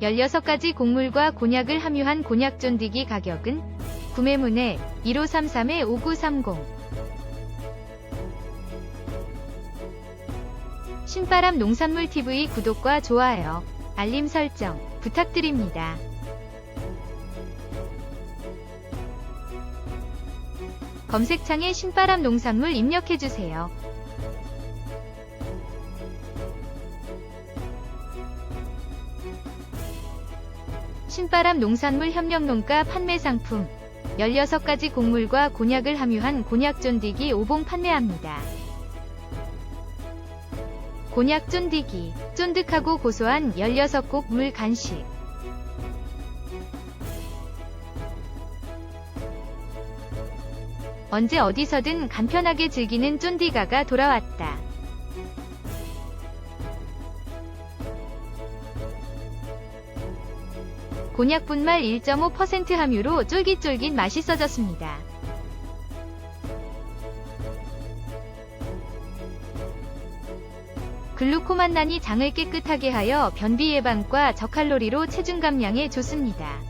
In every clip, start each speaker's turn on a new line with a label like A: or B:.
A: 16가지 곡물과 곤약을 함유한 곤약 쫀디기 가격은 구매문의 1533-5930 신바람 농산물 TV 구독과 좋아요, 알림 설정 부탁드립니다. 검색창에 신바람 농산물 입력해주세요. 신바람 농산물 협력농가 판매 상품 16가지 곡물과 곤약을 함유한 곤약 쫀디기 5봉 판매합니다. 곤약 쫀디기, 쫀득하고 고소한 16곡 물 간식 언제 어디서든 간편하게 즐기는 쫀디가가 돌아왔다. 곤약 분말 1.5% 함유로 쫄깃쫄깃 맛있어졌습니다. 글루코만난이 장을 깨끗하게 하여 변비 예방과 저칼로리로 체중 감량에 좋습니다.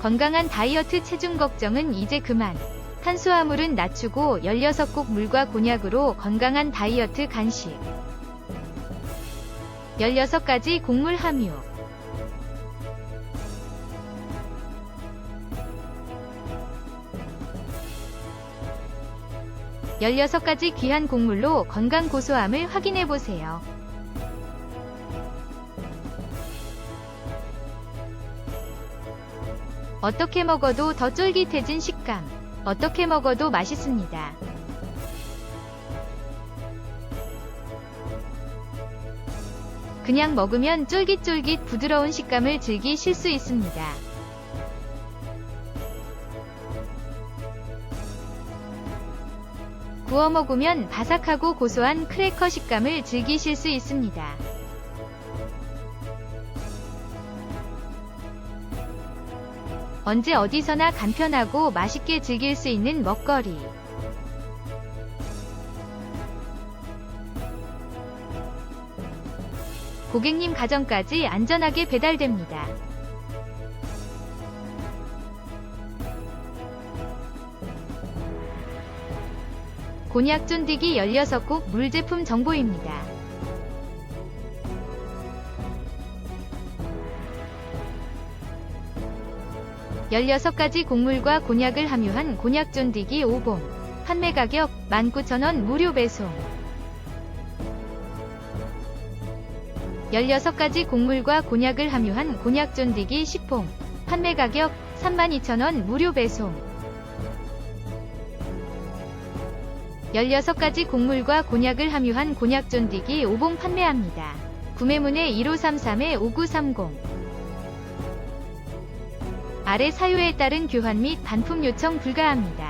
A: 건강한 다이어트 체중 걱정은 이제 그만. 탄수화물은 낮추고 16곡 물과 곤약으로 건강한 다이어트 간식. 16가지 곡물 함유. 열여섯 가지 귀한 곡물로 건강 고소함을 확인해 보세요. 어떻게 먹어도 더 쫄깃해진 식감. 어떻게 먹어도 맛있습니다. 그냥 먹으면 쫄깃쫄깃 부드러운 식감을 즐기실 수 있습니다. 구워 먹으면 바삭하고 고소한 크래커 식감을 즐기실 수 있습니다. 언제 어디서나 간편하고 맛있게 즐길 수 있는 먹거리. 고객님 가정까지 안전하게 배달됩니다. 곤약 쫀디기 16곡 물 제품 정보입니다. 열여섯 가지 곡물과 곤약을 함유한 곤약 쫀디기 5봉. 판매 가격 19,000원 무료 배송. 16가지 곡물과 곤약을 함유한 곤약 쫀디기 10봉. 판매 가격 32,000원 무료 배송. 16가지 곡물과 곤약을 함유한 곤약 쫀디기 5봉 판매합니다. 구매문의 1533-5930 아래 사유에 따른 교환 및 반품 요청 불가합니다.